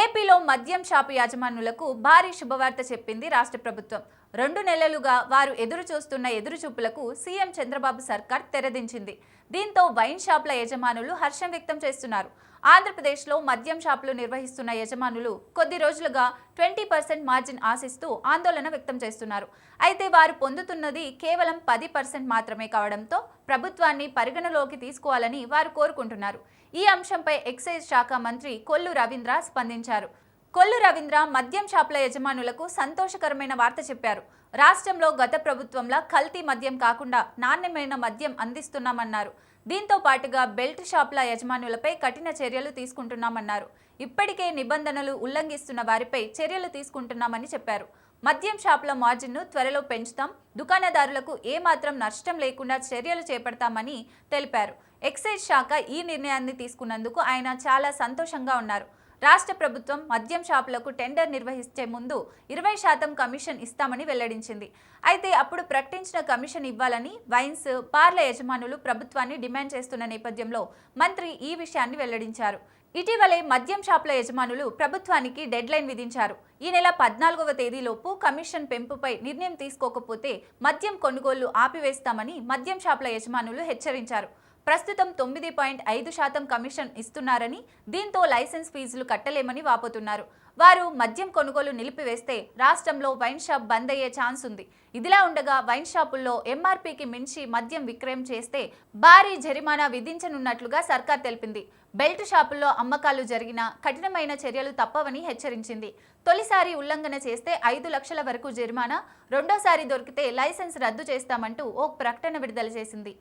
ఏపీలో మద్యం షాపు యాజమానులకు భారీ శుభవార్త చెప్పింది రాష్ట్ర ప్రభుత్వం. రెండు నెలలుగా వారు ఎదురు చూస్తున్న ఎదురుచూపులకు సీఎం చంద్రబాబు సర్కార్ తెరదించింది. దీంతో వైన్ షాపుల యజమానులు హర్షం వ్యక్తం చేస్తున్నారు. ఆంధ్రప్రదేశ్లో మద్యం షాపులు నిర్వహిస్తున్న యజమానులు కొద్ది రోజులుగా ట్వంటీ పర్సెంట్ మార్జిన్ ఆశిస్తూ ఆందోళన వ్యక్తం చేస్తున్నారు. అయితే వారు పొందుతున్నది కేవలం పది పర్సెంట్ మాత్రమే కావడంతో ప్రభుత్వాన్ని పరిగణలోకి తీసుకోవాలని వారు కోరుకుంటున్నారు. ఈ అంశంపై ఎక్సైజ్ శాఖ మంత్రి కొల్లు రవీంద్ర స్పందించారు. కొల్లు రవీంద్ర మద్యం షాపుల యజమానులకు సంతోషకరమైన వార్త చెప్పారు. రాష్ట్రంలో గత ప్రభుత్వంలా కల్తీ మద్యం కాకుండా నాణ్యమైన మద్యం అందిస్తున్నామన్నారు. దీంతో పాటుగా బెల్ట్ షాపుల యజమానులపై కఠిన చర్యలు తీసుకుంటున్నామన్నారు. ఇప్పటికే నిబంధనలు ఉల్లంఘిస్తున్న వారిపై చర్యలు తీసుకుంటున్నామని చెప్పారు. మద్యం షాపుల మార్జిన్ను త్వరలో పెంచుతాం. దుకాణదారులకు ఏమాత్రం నష్టం లేకుండా చర్యలు చేపడతామని తెలిపారు. ఎక్సైజ్ శాఖ ఈ నిర్ణయాన్ని తీసుకున్నందుకు ఆయన చాలా సంతోషంగా ఉన్నారు. రాష్ట్ర ప్రభుత్వం మద్యం షాపులకు టెండర్ నిర్వహించే ముందు ఇరవై శాతం కమిషన్ ఇస్తామని వెల్లడించింది. అయితే అప్పుడు ప్రకటించిన కమిషన్ ఇవ్వాలని వైన్స్ బార్ల యజమానులు ప్రభుత్వాన్ని డిమాండ్ చేస్తున్న నేపథ్యంలో మంత్రి ఈ విషయాన్ని వెల్లడించారు. ఇటీవలే మద్యం షాపుల యజమానులు ప్రభుత్వానికి డెడ్లైన్ విధించారు. ఈ నెల పద్నాలుగవ తేదీలోపు కమిషన్ పెంపుపై నిర్ణయం తీసుకోకపోతే మద్యం కొనుగోళ్ళు ఆపివేస్తామని మద్యం షాపుల యజమానులు హెచ్చరించారు. ప్రస్తుతం తొమ్మిది పాయింట్ ఐదు శాతం కమిషన్ ఇస్తున్నారని దీంతో లైసెన్స్ ఫీజులు కట్టలేమని వాపోతున్నారు. వారు మద్యం కొనుగోలు నిలిపివేస్తే రాష్ట్రంలో వైన్ షాప్ బంద్ అయ్యే ఛాన్స్ ఉంది. ఇదిలా ఉండగా వైన్ షాపుల్లో ఎంఆర్పీకి మించి మద్యం విక్రయం చేస్తే భారీ జరిమానా విధించనున్నట్లుగా సర్కార్ తెలిపింది. బెల్ట్ షాపుల్లో అమ్మకాలు జరిగినా కఠినమైన చర్యలు తప్పవని హెచ్చరించింది. తొలిసారి ఉల్లంఘన చేస్తే ఐదు లక్షల వరకు జరిమానా రెండోసారి దొరికితే లైసెన్స్ రద్దు చేస్తామంటూ ఓ ప్రకటన విడుదల చేసింది.